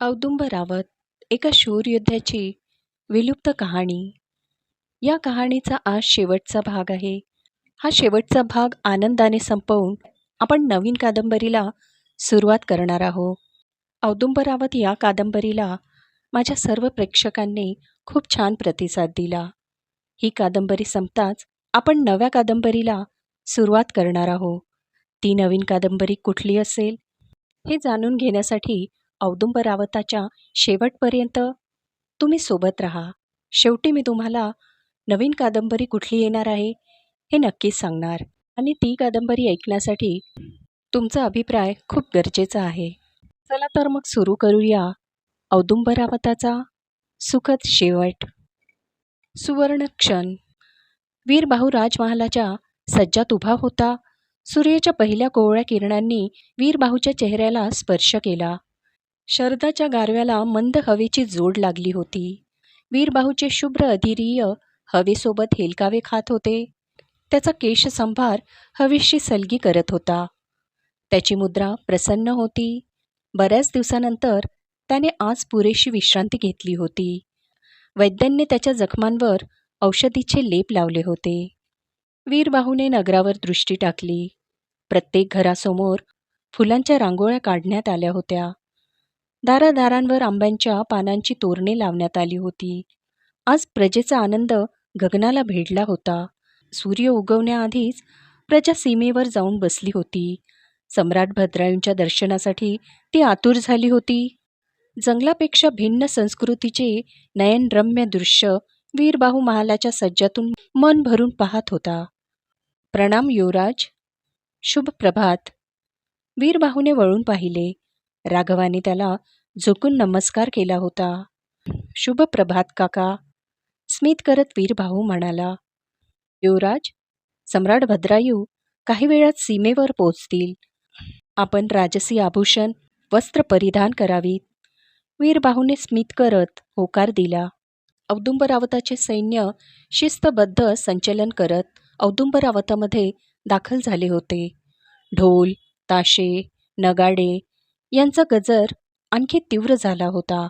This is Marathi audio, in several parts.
औदुंबरावत एका शूरयोद्ध्याची विलुप्त कहाणी. या कहाणीचा आज शेवटचा भाग आहे. हा शेवटचा भाग आनंदाने संपवून आपण नवीन कादंबरीला सुरुवात करणार आहोत. औदुंबरावत या कादंबरीला माझ्या सर्व प्रेक्षकांनी खूप छान प्रतिसाद दिला. ही कादंबरी संपताच आपण नव्या कादंबरीला सुरुवात करणार आहोत. ती नवीन कादंबरी कुठली असेल हे जाणून घेण्यासाठी औदुंबरावताच्या शेवटपर्यंत तुम्ही सोबत राहा. शेवटी मी तुम्हाला नवीन कादंबरी कुठली येणार आहे हे नक्कीच सांगणार. आणि ती कादंबरी ऐकण्यासाठी तुमचा अभिप्राय खूप गरजेचा आहे. चला तर मग सुरू करूया औदुंबरावताचा सुखद शेवट. सुवर्ण क्षण. वीरभाऊ राजमहालाच्या सज्जात उभा होता. सूर्याच्या पहिल्या कोवळ्या किरणांनी वीरबाहूच्या चेहऱ्याला स्पर्श केला. शरदाच्या गारव्याला मंद हवेची जोड लागली होती. वीरबाहूचे शुभ्र अधिरिय हवेसोबत हेलकावे खात होते. त्याचा केशसंभार हवेशी सलगी करत होता. त्याची मुद्रा प्रसन्न होती. बऱ्याच दिवसानंतर त्याने आज पुरेशी विश्रांती घेतली होती. वैद्यांनी त्याच्या जखमांवर औषधीचे लेप लावले होते. वीरबाहूने नगरावर दृष्टी टाकली. प्रत्येक घरासमोर फुलांच्या रांगोळ्या काढण्यात आल्या होत्या. दारादारांवर आंब्यांच्या पानांची तोरणे लावण्यात आली होती. आज प्रजेचा आनंद गगनाला भेडला होता. सूर्य उगवण्याआधीच प्रजा सीमेवर जाऊन बसली होती. सम्राट भद्रायूंच्या दर्शनासाठी ती आतुर झाली होती. जंगलापेक्षा भिन्न संस्कृतीचे नयनरम्य दृश्य वीरबाहू महालाच्या सज्जातून मन भरून पाहत होता. प्रणाम युवराज. शुभ प्रभात. वीरबाहूने वळून पाहिले. राघवाने त्याला झुकून नमस्कार केला होता. शुभ प्रभात काका. स्मित करत वीरभाऊ म्हणाला युवराज सम्राट भद्रायू काही वेळात सीमेवर पोचतील आपण राजसी आभूषण वस्त्र परिधान करावीत. वीरबाहूने स्मित करत होकार दिला. औदुंबरावताचे सैन्य शिस्तबद्ध संचलन करत औदुंबरावतामध्ये दाखल झाले होते. ढोल ताशे नगाडे यांचा गजर आणखी तीव्र झाला होता.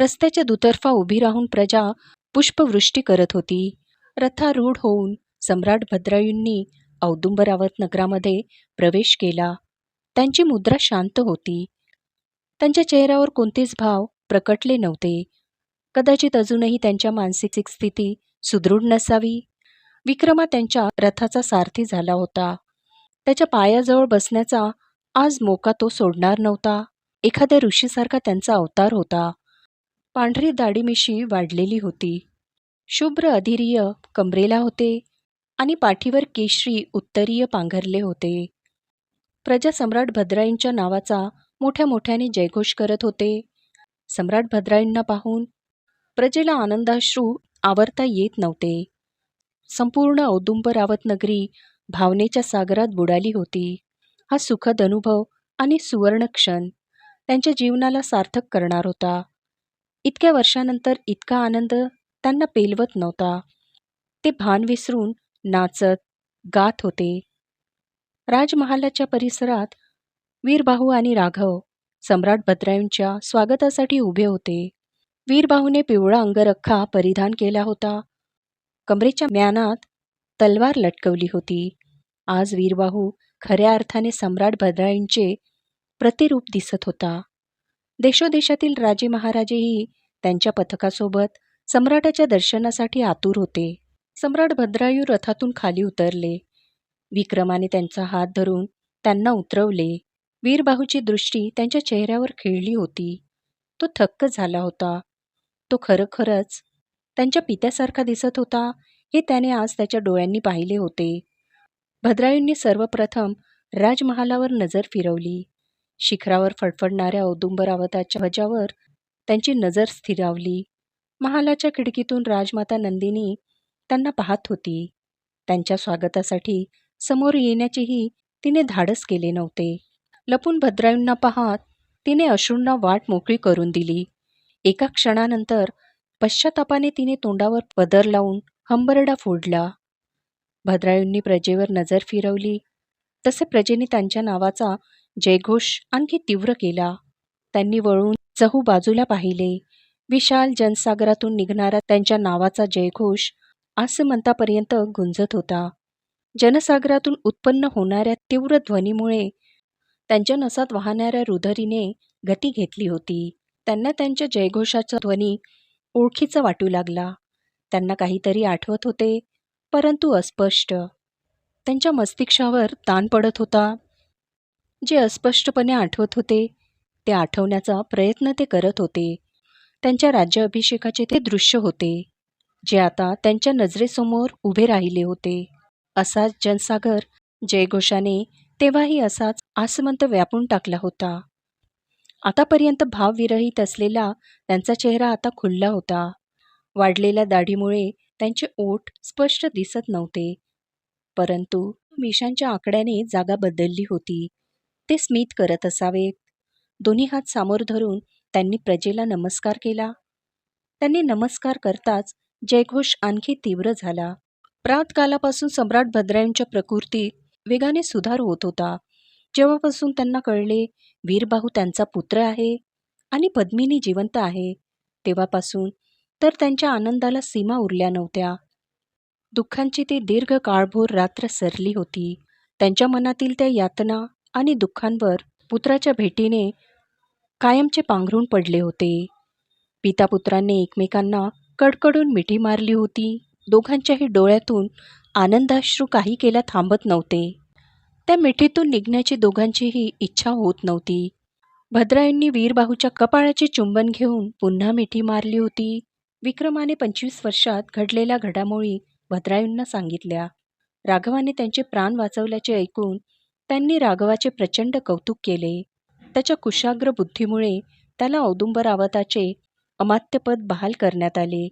रस्त्याच्या दुतर्फा उभी राहून प्रजा पुष्पवृष्टी करत होती. रथारूढ होऊन सम्राट भद्रायूंनी औदुंबरावत नगरामध्ये प्रवेश केला. त्यांची मुद्रा शांत होती. त्यांच्या चेहऱ्यावर कोणतेच भाव प्रकटले नव्हते. कदाचित अजूनही त्यांच्या मानसिक स्थिती सुदृढ नसावी. विक्रमा त्यांच्या रथाचा सारथी झाला होता. त्याच्या पायाजवळ बसण्याचा आज मोका तो सोडणार नव्हता. एखाद्या ऋषीसारखा त्यांचा अवतार होता. पांढरी दाढीमिशी वाढलेली होती. शुभ्र अधिरीय कमरेला होते आणि पाठीवर केशरी उत्तरीय पांघरले होते. प्रजा सम्राट भद्राईंच्या नावाचा मोठ्या मोठ्याने जयघोष करत होते. सम्राट भद्राईंना पाहून प्रजेला आनंदाश्रू आवरता येत नव्हते. संपूर्ण औदुंबरावत नगरी भावनेच्या सागरात बुडाली होती. हा सुखद अनुभव आणि सुवर्ण क्षण त्यांच्या जीवनाला सार्थक करणार होता. इतक्या वर्षानंतर इतका आनंद त्यांना पेलवत नव्हता. ते भान विसरून नाचत गात होते. राजमहालाच्या परिसरात वीरबाहू आणि राघव सम्राट भद्रायूंच्या स्वागतासाठी उभे होते. वीरबाहूने पिवळा अंगरखा परिधान केला होता. कमरेच्या म्यानात तलवार लटकवली होती. आज वीरबाहू खऱ्या अर्थाने सम्राट भद्रायूंचे प्रतिरूप दिसत होता. देशोदेशातील राजे महाराजेही त्यांच्या पथकासोबत सम्राटाच्या दर्शनासाठी आतुर होते. सम्राट भद्रायू रथातून खाली उतरले. विक्रमाने त्यांचा हात धरून त्यांना उतरवले. वीरबाहूची दृष्टी त्यांच्या चेहऱ्यावर खेळली होती. तो थक्क झाला होता. तो खरोखरच त्यांच्या पित्यासारखा दिसत होता हे त्याने आज त्याच्या डोळ्यांनी पाहिले होते. भद्रायूंनी सर्वप्रथम राजमहालावर नजर फिरवली. शिखरावर फडफडणाऱ्या औदुंबरावताच्या ध्वजावर त्यांची नजर स्थिरावली. महालाच्या खिडकीतून राजमाता नंदिनी त्यांना पाहत होती. त्यांच्या स्वागतासाठी समोर येण्याचेही तिने धाडस केले नव्हते. लपून भद्रायूंना पाहत तिने अश्रूंना वाट मोकळी करून दिली. एका क्षणानंतर पश्चातापाने तिने तोंडावर पदर लावून हंबरडा फोडला. भद्रायूंनी प्रजेवर नजर फिरवली. तसे प्रजेने त्यांच्या नावाचा जयघोष आणखी तीव्र केला. त्यांनी वळून चहू बाजूला पाहिले. विशाल जनसागरातून निघणारा त्यांच्या नावाचा जयघोष आसमंतापर्यंत गुंजत होता. जनसागरातून उत्पन्न होणाऱ्या तीव्र ध्वनीमुळे त्यांच्या नसात वाहणाऱ्या रुधरीने गती घेतली होती. त्यांना त्यांच्या जयघोषाचा ध्वनी ओळखीचा वाटू लागला. त्यांना काहीतरी आठवत होते. परंतु अस्पष्ट. त्यांच्या मस्तिष्कावर ताण पडत होता. जे अस्पष्टपणे आठवत होते ते आठवण्याचा प्रयत्न ते करत होते. त्यांच्या राज्याभिषेकाचे ते दृश्य होते जे आता त्यांच्या नजरेसमोर उभे राहिले होते. असाच जनसागर जयघोषाने तेव्हाही असाच आसमंत व्यापून टाकला होता. आतापर्यंत भावविरहित असलेला त्यांचा चेहरा आता खुलला होता. वाढलेल्या दाढीमुळे त्यांचे ओठ स्पष्ट दिसत नव्हते. परंतु मिशांच्या आकड्याने जागा बदलली होती. ते स्मित करत असावेत. दोन्ही हात सामोर धरून त्यांनी प्रजेला नमस्कार केला. त्यांनी नमस्कार करताच जयघोष आणखी तीव्र झाला. प्रातकालापासून सम्राट भद्रायूंच्या प्रकृतीत वेगाने सुधार होत होता. जेव्हापासून त्यांना कळले वीरबाहू त्यांचा पुत्र आहे आणि पद्मिनी जिवंत आहे तेव्हापासून तर त्यांच्या आनंदाला सीमा उरल्या नव्हत्या. दुःखांची ती दीर्घ काळभोर रात्र सरली होती. त्यांच्या मनातील त्या यातना आणि दुःखांवर पुत्राच्या भेटीने कायमचे पांघरून पडले होते. पितापुत्रांनी एकमेकांना कडकडून मिठी मारली होती. दोघांच्याही डोळ्यातून आनंदाश्रू काही केल्या थांबत नव्हते. त्या मिठीतून निघण्याची दोघांचीही इच्छा होत नव्हती. भद्रायूंनी वीरबाहूच्या कपाळाचे चुंबन घेऊन पुन्हा मिठी मारली होती. विक्रमाने पंचवीस वर्षात घडलेल्या घडामोडी भद्रायूंना सांगितल्या. राघवाने त्यांचे प्राण वाचवल्याचे ऐकून त्यांनी राघवाचे प्रचंड कौतुक केले. त्याच्या कुशाग्र बुद्धीमुळे त्याला औदुंबरावताचे अमात्यपद बहाल करण्यात आले.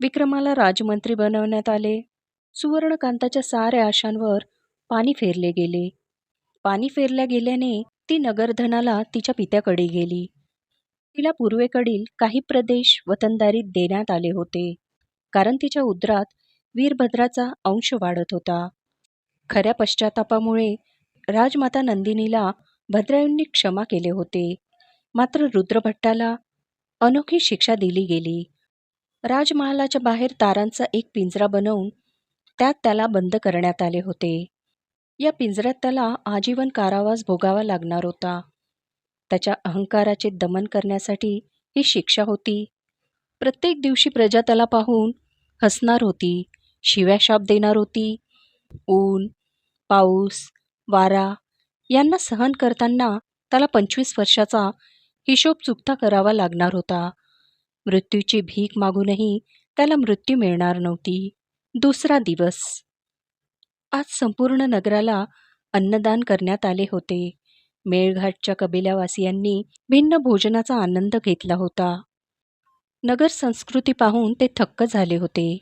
विक्रमाला राजमंत्री बनवण्यात आले. सुवर्णकांताच्या साऱ्या आशांवर पाणी फेरले गेले. पाणी फेरल्या गेल्याने ती नगरधनाला तिच्या पित्याकडे गेली. तिला पूर्वेकडील काही प्रदेश वतनदारीत देण्यात आले होते कारण तिच्या उदरात वीरभद्राचा अंश वाढत होता. खऱ्या पश्चातापामुळे राजमाता नंदिनीला भद्रायूंनी क्षमा केले होते. मात्र रुद्रभट्टाला अनोखी शिक्षा दिली गेली. राजमहालाच्या बाहेर तारांचा एक पिंजरा बनवून त्यात त्याला बंद करण्यात आले होते. या पिंजऱ्यात त्याला आजीवन कारावास भोगावा लागणार होता. त्याच्या अहंकाराचे दमन करण्यासाठी ही शिक्षा होती. प्रत्येक दिवशी प्रजा त्याला पाहून हसणार होती शिव्या शाप देणार होती. ऊन पाऊस वारा यांना सहन करताना त्याला पंचवीस वर्षाचा हिशोब चुकता करावा लागणार होता. मृत्यूची भीक मागूनही त्याला मृत्यू मिळणार नव्हती. दुसरा दिवस. आज संपूर्ण नगराला अन्नदान करण्यात आले होते. मेळघाटच्या कबिलावासियांनी भिन्न भोजनाचा आनंद घेतला होता. नगर संस्कृती पाहून ते थक्क झाले होते.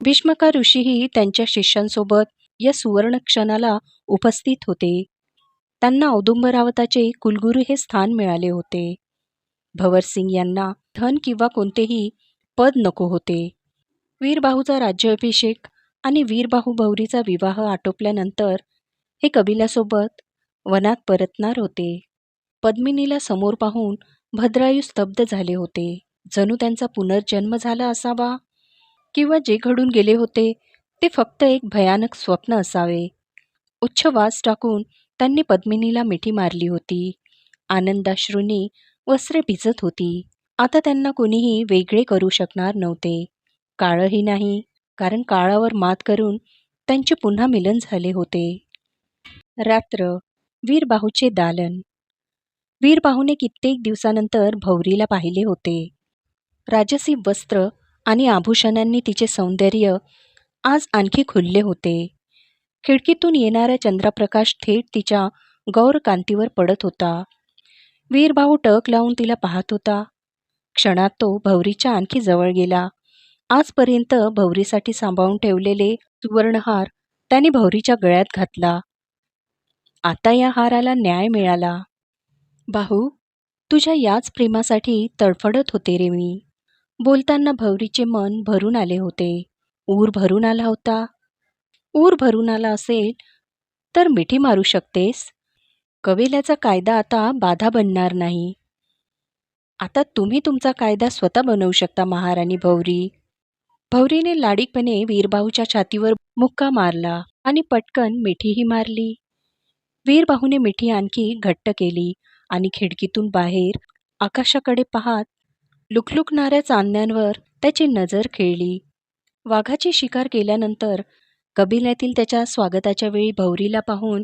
भीष्मका ऋषीही त्यांच्या शिष्यांसोबत या सुवर्ण क्षणाला उपस्थित होते. त्यांना औदुंबरावताचे कुलगुरू हे स्थान मिळाले होते. भवरसिंग यांना धन किंवा कोणतेही पद नको होते. वीरबाहूचा राज्याभिषेक आणि वीरबाहू भौरीचा विवाह आटोपल्यानंतर हे कबिलासोबत वनात परतणार होते. पद्मिनीला समोर पाहून भद्रायू स्तब्ध झाले होते. जणू त्यांचा पुनर्जन्म झाला असावा किंवा जे घडून गेले होते ते फक्त एक भयानक स्वप्न असावे. उच्च वास टाकून त्यांनी पद्मिनीला मिठी मारली होती. आनंदाश्रूंनी वस्त्रे भिजत होती. आता त्यांना कोणीही वेगळे करू शकणार नव्हते. काळही नाही कारण काळावर मात करून त्यांचे पुन्हा मिलन झाले होते. रात्र वीरबाहूचे दालन. वीरबाहूने कित्येक दिवसानंतर भौरीला पाहिले होते. राजसी वस्त्र आणि आभूषणांनी तिचे सौंदर्य आज आणखी खुलले होते. खिडकीतून येणारा चंद्रप्रकाश थेट तिच्या गौरकांतीवर पडत होता. वीरभाऊ टक लावून तिला पाहत होता. क्षणात तो भौरीच्या आणखी जवळ गेला. आजपर्यंत भौरीसाठी सांभाळून ठेवलेले सुवर्णहार त्याने भौरीच्या गळ्यात घातला. आता या हाराला न्याय मिळाला. बाहू तुझ्या याच प्रेमासाठी तडफडत होते रे मी. बोलताना भवरीचे मन भरून आले होते. ऊर भरून आला होता. ऊर भरून आला असेल तर मिठी मारू शकतेस? कवेल्याचा कायदा आता बाधा बनणार नाही. आता तुम्ही तुमचा कायदा स्वतः बनवू शकता महाराणी भवरी. भवरीने लाडीकपणे वीरबाहूच्या छातीवर मुक्का मारला आणि पटकन मिठीही मारली. वीरबाहूने मिठी आणखी घट्ट केली आणि खिडकीतून बाहेर आकाशाकडे पाहत लुकलुकणाऱ्या चांदण्यांवर त्याची नजर खेळली. वाघाची शिकार केल्यानंतर कबिल्यातील त्याच्या स्वागताच्या वेळी भौरीला पाहून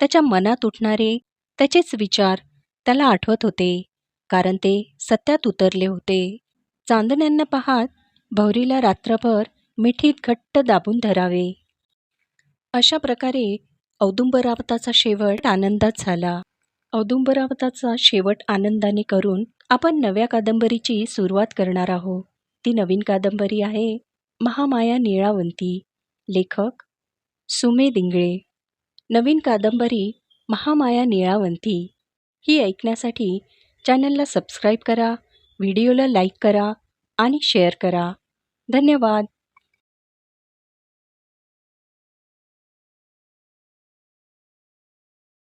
त्याच्या मनात उठणारे त्याचेच विचार त्याला आठवत होते कारण ते सत्यात उतरले होते. चांदण्यांना पाहात भौरीला रात्रभर मिठीत घट्ट दाबून धरावे. अशा प्रकारे औदुंबरावताचा शेवट आनंदात झाला. औदुंबरावताचा शेवट आनंदाने करून आपण नव्या कादंबरीची सुरुवात करणार आहोत. ती नवीन कादंबरी आहे महामाया निळावंती. लेखक सुमे दिंगळे. नवीन कादंबरी महामाया निळावंती. ही ऐकण्यासाठी चॅनलला सबस्क्राईब करा व्हिडिओला लाईक करा आणि शेअर करा. धन्यवाद.